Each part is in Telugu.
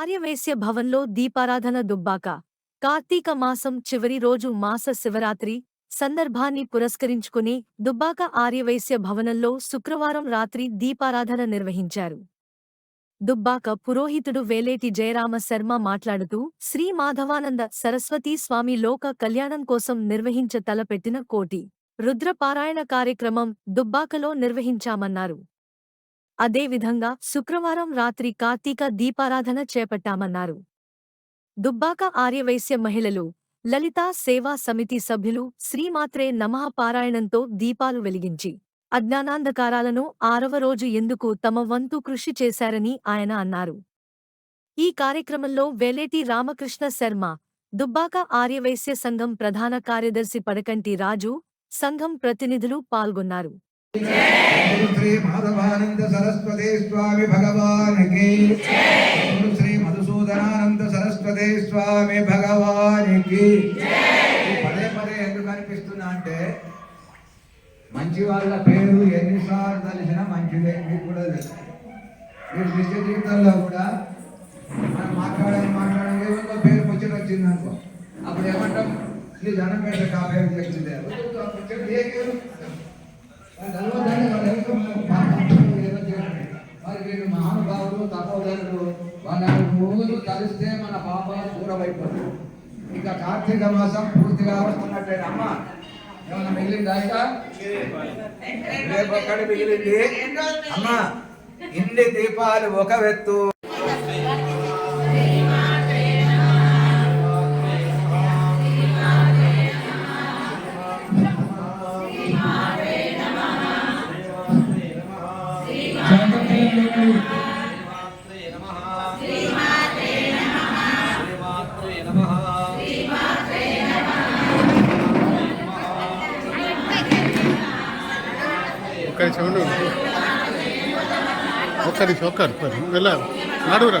ఆర్యవైశ్య భవన్లో దీపారాధన దుబ్బాక. కార్తీక మాసం చివరి రోజు మాస శివరాత్రి సందర్భాన్ని పురస్కరించుకుని దుబ్బాక ఆర్యవైశ్య భవనంలో శుక్రవారం రాత్రి దీపారాధన నిర్వహించారు. దుబ్బాక పురోహితుడు వేలేటి జయరామ శర్మ మాట్లాడుతూ శ్రీ మాధవానంద సరస్వతీ స్వామి లోక కళ్యాణం కోసం నిర్వహించ తలపెట్టిన కోటి. రుద్రపారాయణ కార్యక్రమం దుబ్బాకలో నిర్వహించామన్నారు. అదేవిధంగా శుక్రవారం రాత్రి కార్తీక దీపారాధన చేపట్టామన్నారు. దుబ్బాక ఆర్యవైశ్య మహిళలు లలితా సేవా సమితి సభ్యులు శ్రీమాత్రే నమః పారాయణంతో దీపాలు వెలిగించి అజ్ఞానాంధకారాలను ఆరవ రోజు ఎందుకు తమ వంతు కృషి చేశారని ఆయన అన్నారు. ఈ కార్యక్రమంలో వేలేటి రామకృష్ణ శర్మ దుబ్బాక ఆర్యవైశ్య సంఘం ప్రధాన కార్యదర్శి పడకంటి రాజు సంఘం ప్రతినిధులు పాల్గొన్నారు. శ్రీ మాధవానంద సరస్వతే స్వామి భగవానికి శ్రీ మధుసూదనానంద సరస్వతే స్వామి భగవానికి పదే పదే ఎందుకు అనిపిస్తున్నా అంటే మంచి వాళ్ళ పేరు ఎన్నిసార్లు తెలిసినా మంచిదే మీకు కూడా తెలుసు. మీరు నిత్య జీవితంలో కూడా మనం మాట్లాడాలి మాట్లాడాలి ఏమన్నా పేరు ముచ్చట వచ్చింది అనుకో. అప్పుడు ఏమంటాం? నీ దండం పెడితే కా పేరు తెలిసిందే ఏ పేరు? మరి వీళ్ళు మహానుభావులు తపోధనులు వాళ్ళ రోజు కలిస్తే మన పాపాలు ఇక కార్తీక మాసం పూర్తిగా వస్తున్నట్టే అమ్మ ఏమన్నా మిగిలిందా ఇంకా రేపు ఒక్కటి మిగిలింది. అమ్మ ఇన్ని దీపాలు ఒక వెత్తు. ఒక్క నిమిషం ఉండు ఒక్క నిమిషం ఒక్క వెళ్ళ నడువురా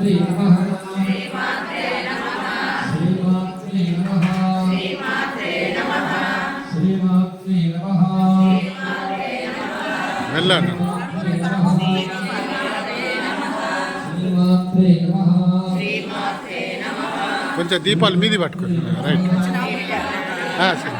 శ్రీమాత్రే నమః. శ్రీమాత్రే నమః. వెళ్ళండి శ్రీమాత్రే నమః. కొంచెం దీపాలు మీది పట్టుకోండి. రైట్. సరే.